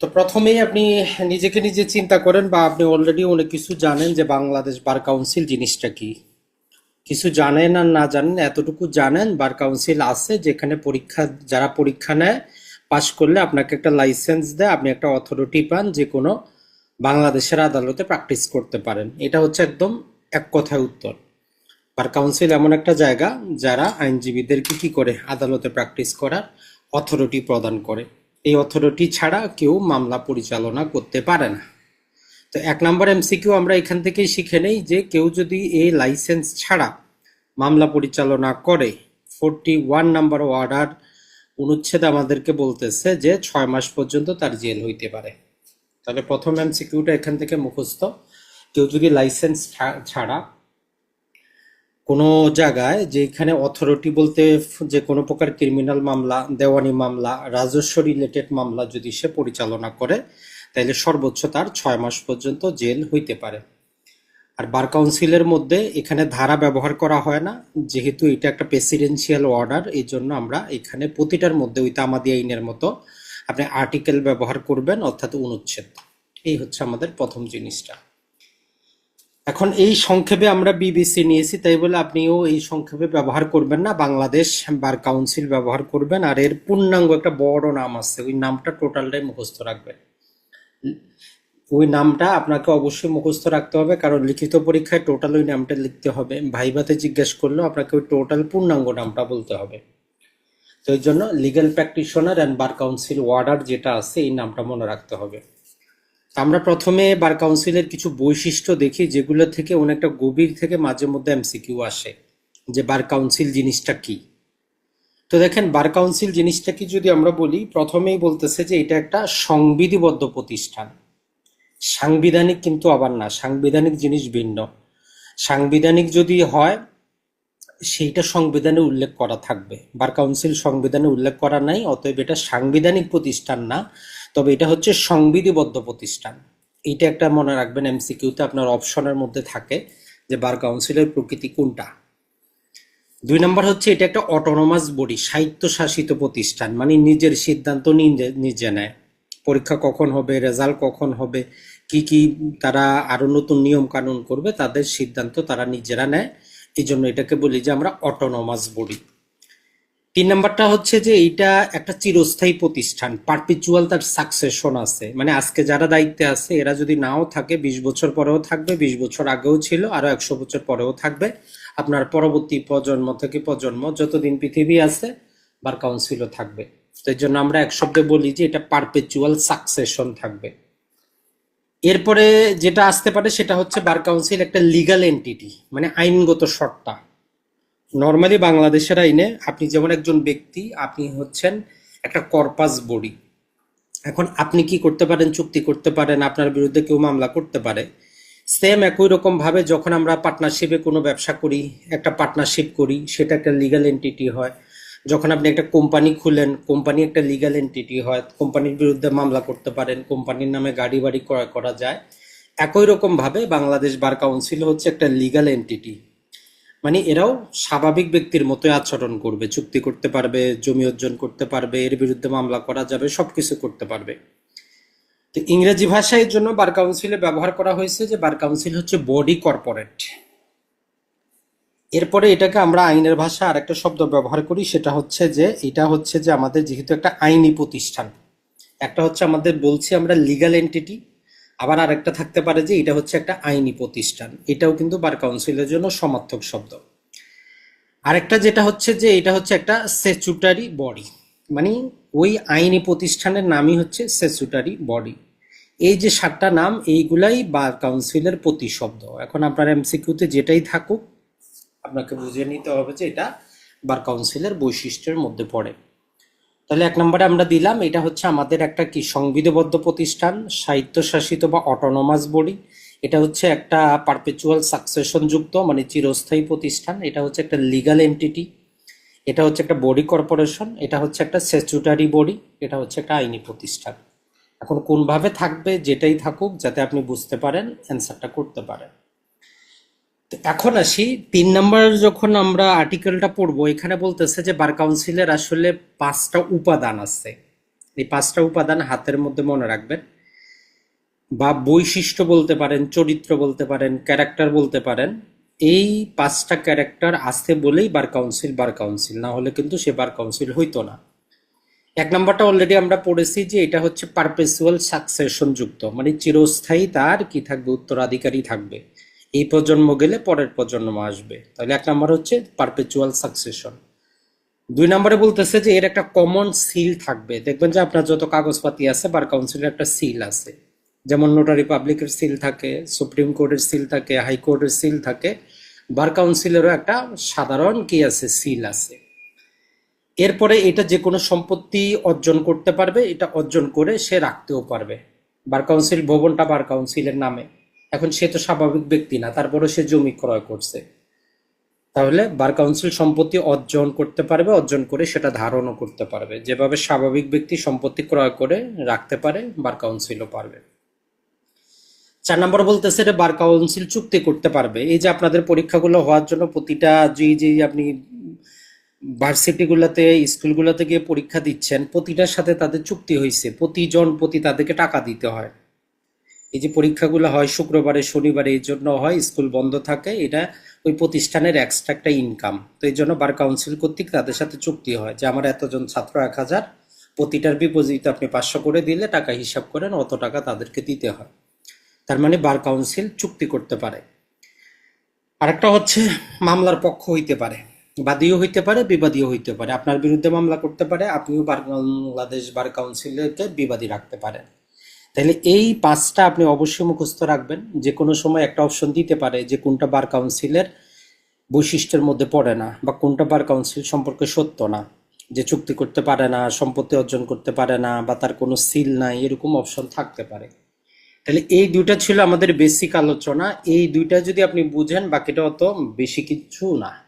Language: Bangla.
তো প্রথমেই আপনি নিজেকে নিজে চিন্তা করেন বা আপনি অলরেডি অনেক কিছু জানেন যে বাংলাদেশ বার কাউন্সিল জিনিসটা কি? কিছু জানেন আর না জানেন, এতটুকু জানেন বার কাউন্সিল আছে যেখানে পরীক্ষা, যারা পরীক্ষা নেয়, পাশ করলে আপনাকে একটা লাইসেন্স দেয়, আপনি একটা অথরিটি পান যে কোনো বাংলাদেশের আদালতে প্র্যাকটিস করতে পারেন। এটা হচ্ছে একদম এক কথায় উত্তর। বার কাউন্সিল এমন একটা জায়গা যারা আইনজীবীদেরকে কি করে আদালতে প্র্যাকটিস করার অথরিটি প্রদান করে। এই অথরিটি ছাড়া কেউ মামলা পরিচালনা করতে পারে না। তো এক নম্বর এমসিকিউ আমরা এখান থেকেই শিখে নেই যে কেউ যদি এই লাইসেন্স ছাড়া মামলা পরিচালনা করে, ফোরটি ওয়ান নাম্বার অর্ডার অনুচ্ছেদ আমাদেরকে বলতেছে যে ছয় মাস পর্যন্ত তার জেল হইতে পারে। তাহলে প্রথম এমসিকিউটা এখান থেকে মুখস্থ। কেউ যদি লাইসেন্স ছাড়া কোনো জায়গায় যেখানে অথরিটি বলতে যে কোনো প্রকার ক্রিমিনাল মামলা, দেওয়ানি মামলা, রাজস্ব রিলেটেড মামলা যদি সে পরিচালনা করে তাহলে সর্বোচ্চ তার ছয় মাস পর্যন্ত জেল হইতে পারে। আর বার কাউন্সিলের মধ্যে এখানে ধারা ব্যবহার করা হয় না, যেহেতু এটা একটা প্রেসিডেন্সিয়াল অর্ডার এই জন্য আমরা এখানে প্রতিটার মধ্যে ওই তামাদি আইনের মতো আপনি আর্টিকেল ব্যবহার করবেন, অর্থাৎ অনুচ্ছেদ। এই হচ্ছে আমাদের প্রথম জিনিসটা। এখন এই সংক্ষেপে আমরা বিবিসি নিয়েছি, তাই বলে আপনিও এই সংক্ষেপে ব্যবহার করবেন না। বাংলাদেশ বার কাউন্সিল ব্যবহার করবেন, আর এর পূর্ণাঙ্গ একটা বড় নাম আছে, ওই নামটা টোটালটাই মুখস্থ রাখবেন। ওই নামটা আপনাকে অবশ্যই মুখস্থ রাখতে হবে, কারণ লিখিত পরীক্ষায় টোটাল ওই নামটা লিখতে হবে। ভাইভাতে জিজ্ঞেস করলেও আপনাকে ওই টোটাল পূর্ণাঙ্গ নামটা বলতে হবে। তো এই জন্য legal practitioner and bar council order যেটা আছে, এই নামটা মনে রাখতে হবে। আমরা প্রথমে বার কাউন্সিলের কিছু বৈশিষ্ট্য দেখি, যেগুলো থেকে অনেকটা গভীর থেকে মাঝে মধ্যে এমসিকিউ আসে, যে বার কাউন্সিল জিনিসটা কি। তো দেখেন, বার কাউন্সিল জিনিসটা কি যদি আমরা বলি, প্রথমেই বলতেছে যে এটা একটা সংবিধিবদ্ধ প্রতিষ্ঠান। সাংবিধানিক কিন্তু আবার না, সাংবিধানিক জিনিস ভিন্ন। সাংবিধানিক যদি হয় সেইটা সংবিধানে উল্লেখ করা থাকবে। বার কাউন্সিল সংবিধানে উল্লেখ করা নাই, অতএব এটা সাংবিধানিক প্রতিষ্ঠান না, তবে এটা হচ্ছে সংবিধিবদ্ধ প্রতিষ্ঠান। এইটা একটা মনে রাখবেন এমসিকিউতে আপনার অপশনের মধ্যে থাকে যে বার কাউন্সিলের প্রকৃতি কোনটা। দুই নম্বর হচ্ছে এটা একটা অটোনোমাস বডি স্বায়ত্তশাসিত প্রতিষ্ঠান মানে নিজের সিদ্ধান্ত নিজে নেয়। পরীক্ষা কখন হবে রেজাল্ট কখন হবে, কি কি তারা আরও নতুন নিয়ম কানুন করবে, তাদের সিদ্ধান্ত তারা নিজেরা নেয়। এই জন্য এটাকে বলি যে আমরা অটোনোমাস বডি তিন নাম্বারটা হচ্ছে যে এইটা একটা চিরস্থায়ী প্রতিষ্ঠান পারপিচুয়াল তার সাকসেশন আছে। মানে আজকে যারা দায়িত্বে আছে, এরা যদি নাও থাকে, বিশ বছর পরেও থাকবে, বিশ বছর আগেও ছিল আরও একশো বছর পরেও থাকবে। আপনার পরবর্তী প্রজন্ম থেকে প্রজন্ম যতদিন পৃথিবী আছে, বার কাউন্সিলও থাকবে। তো এই জন্য আমরা এক শব্দে বলি যে এটা পারপেচুয়াল সাকসেশন থাকবে। এরপরে যেটা আসতে পারে সেটা হচ্ছে বার কাউন্সিল একটা লিগাল এন্টিটি মানে আইনগত সত্তা নর্মালি বাংলাদেশের আইনে আপনি যেমন একজন ব্যক্তি, আপনি হচ্ছেন একটা কর্পাস বডি এখন আপনি কি করতে পারেন, চুক্তি করতে পারেন, আপনার বিরুদ্ধে কেউ মামলা করতে পারে সেম একই রকম ভাবে যখন আমরা পার্টনারশিপে কোনো ব্যবসা করি, একটা পার্টনারশিপ করি, সেটা একটা লিগাল এন্টিটি হয়। যখন আপনি একটা কোম্পানি খুলেন, কোম্পানি একটা লিগাল এন্টিটি হয়, কোম্পানির বিরুদ্ধে মামলা করতে পারেন, কোম্পানির নামে গাড়ি বাড়ি ক্রয় করা যায়, একই রকম ভাবে বাংলাদেশ বার কাউন্সিল হচ্ছে একটা লিগাল এন্টিটি মানে এরাও স্বাভাবিক ব্যক্তির মতোই আচরণ করবে, চুক্তি করতে পারবে, জমি অর্জন করতে পারবে, এর বিরুদ্ধে মামলা করা যাবে সব কিছু করতে পারবে। তো ইংরেজি ভাষায় জন্য বার কাউন্সিলে ব্যবহার করা হয়েছে যে বার কাউন্সিল হচ্ছে বডি কর্পোরেট এরপরে এটাকে আমরা আইনের ভাষা আরেকটা শব্দ ব্যবহার করি, সেটা হচ্ছে যে, এটা হচ্ছে যে আমাদের যেহেতু একটা আইনি প্রতিষ্ঠান, একটা হচ্ছে আমাদের বলছি আমরা লিগাল এন্টিটি আবার আরেকটা থাকতে পারে যে এটা হচ্ছে একটা আইনি প্রতিষ্ঠান, এটাও কিন্তু বার কাউন্সিলের জন্য সমার্থক শব্দ। আরেকটা যেটা হচ্ছে যে, এটা হচ্ছে একটা স্ট্যাচুটারি বডি মানে ওই আইনি প্রতিষ্ঠানের নামই হচ্ছে স্ট্যাচুটারি বডি এই যে সাতটা নাম, এইগুলাই বার কাউন্সিলের প্রতিশব্দ। এখন আপনার এমসিকিউতে যেটাই থাকুক আপনাকে বুঝিয়ে নিতে হবে যে এটা বার কাউন্সিলের বৈশিষ্ট্যের মধ্যে পড়ে। তাহলে এক নম্বরে আমরা দিলাম, এটা হচ্ছে আমাদের একটা কি সংবিধিবদ্ধ প্রতিষ্ঠান, স্বায়ত্তশাসিত বা অটোনোমাস বডি এটা হচ্ছে একটা পারপেচুয়াল সাকসেশন যুক্ত মানে চিরস্থায়ী প্রতিষ্ঠান। এটা হচ্ছে একটা লিগাল এন্টিটি এটা হচ্ছে একটা বডি কর্পোরেশন এটা হচ্ছে একটা স্ট্যাচুটারি বডি এটা হচ্ছে একটা আইনি প্রতিষ্ঠান। এখন কোনভাবে থাকবে, যেটাই থাকুক, যাতে আপনি বুঝতে পারেন অ্যান্সারটা করতে পারেন। তো এখন আসি, তিন নাম্বার যখন আমরা আর্টিকেলটা পড়ব, এখানে বলতেছে যে বার কাউন্সিলের আসলে পাঁচটা উপাদান আছে। এই পাঁচটা উপাদান হাতের মধ্যে মনে রাখবেন। বা বৈশিষ্ট্য বলতে পারেন, চরিত্র বলতে পারেন ক্যারেক্টার বলতে পারেন, এই পাঁচটা ক্যারেক্টার আছে বলেই বার কাউন্সিল বার কাউন্সিল না হলে কিন্তু সে বার কাউন্সিল হইতো না। এক নম্বরটা অলরেডি আমরা পড়েছি যে এটা হচ্ছে পারপেচুয়াল সাকসেশন যুক্ত মানে চিরস্থায়ী তার কি থাকবে? উত্তরাধিকারী থাকবে। এই প্রজন্ম গেলে পরের প্রজন্ম আসবে। তাহলে এক নম্বর হচ্ছে পারপেচুয়াল সাকসেশন দুই নম্বরে বলতেছে যে এর একটা কমন সিল থাকবে। দেখবেন যে আপনার যত কাগজপাতি আছে বার কাউন্সিলের একটা সিল আছে। যেমন নোটারি পাবলিকের সিল থাকে, সুপ্রিম কোর্টের সিল থাকে হাইকোর্টের সিল থাকে, বার কাউন্সিলেরও একটা সাধারণ কি আছে সিল আছে। এরপরে এটা যে কোনো সম্পত্তি অর্জন করতে পারবে, এটা অর্জন করে সে রাখতেও পারবে। বার কাউন্সিল ভবনটা বার কাউন্সিলের নামে। এখন সে তো স্বাভাবিক ব্যক্তি না তারপরে সে জমি ক্রয় করছে। তাহলে বার কাউন্সিল সম্পত্তি অর্জন করতে পারবে, অর্জন করে সেটা ধারণও করতে পারবে। যেভাবে স্বাভাবিক ব্যক্তি সম্পত্তি ক্রয় করে রাখতে পারে, বার কাউন্সিলও পারবে। চার নম্বর বলতেছে যে বার কাউন্সিল চুক্তি করতে পারবে। এই যে আপনাদের পরীক্ষাগুলো হওয়ার জন্য প্রতিটা যে যে আপনি ভার্সিটিগুলোতে, স্কুলগুলোতে গিয়ে পরীক্ষা দিচ্ছেন, প্রতিটার সাথে তাদের চুক্তি হয়েছে প্রতিজন প্রতি তাদেরকে টাকা দিতে হয়। এই যে পরীক্ষাগুলো হয় শুক্রবারে, শনিবারে এই জন্য হয়, স্কুল বন্ধ থাকে, এটা ওই প্রতিষ্ঠানের এক্সট্রা একটা ইনকাম তো এই জন্য বার কাউন্সিল কর্তৃক তাদের সাথে চুক্তি হয় যে আমার এতজন ছাত্র এক হাজার, প্রতিটার বিপরীত আপনি পাঁচশো করে দিলে টাকা হিসাব করেন, অত টাকা তাদেরকে দিতে হয়। তার মানে বার কাউন্সিল চুক্তি করতে পারে। আরেকটা হচ্ছে মামলার পক্ষ হইতে পারে, বাদীও হইতে পারে, বিবাদীও হইতে পারে। আপনার বিরুদ্ধে মামলা করতে পারে, আপনিও বার বাংলাদেশ বার কাউন্সিলকে বিবাদী রাখতে পারেন। তাহলে এই পাঁচটা আপনি অবশ্যই মুখস্থ রাখবেন। যে কোনো সময় একটা অপশন দিতে পারে যে কোনটা বার কাউন্সিলের বৈশিষ্ট্যের মধ্যে পড়ে না বা কোনটা বার কাউন্সিল সম্পর্কে সত্য না। যে চুক্তি করতে পারে না, সম্পত্তি অর্জন করতে পারে না বা তার কোনো সিল নাই, এরকম অপশন থাকতে পারে। তাহলে এই দুইটা ছিল আমাদের বেসিক আলোচনা। এই দুইটা যদি আপনি বুঝেন, বাকিটা অত বেশি কিছু না।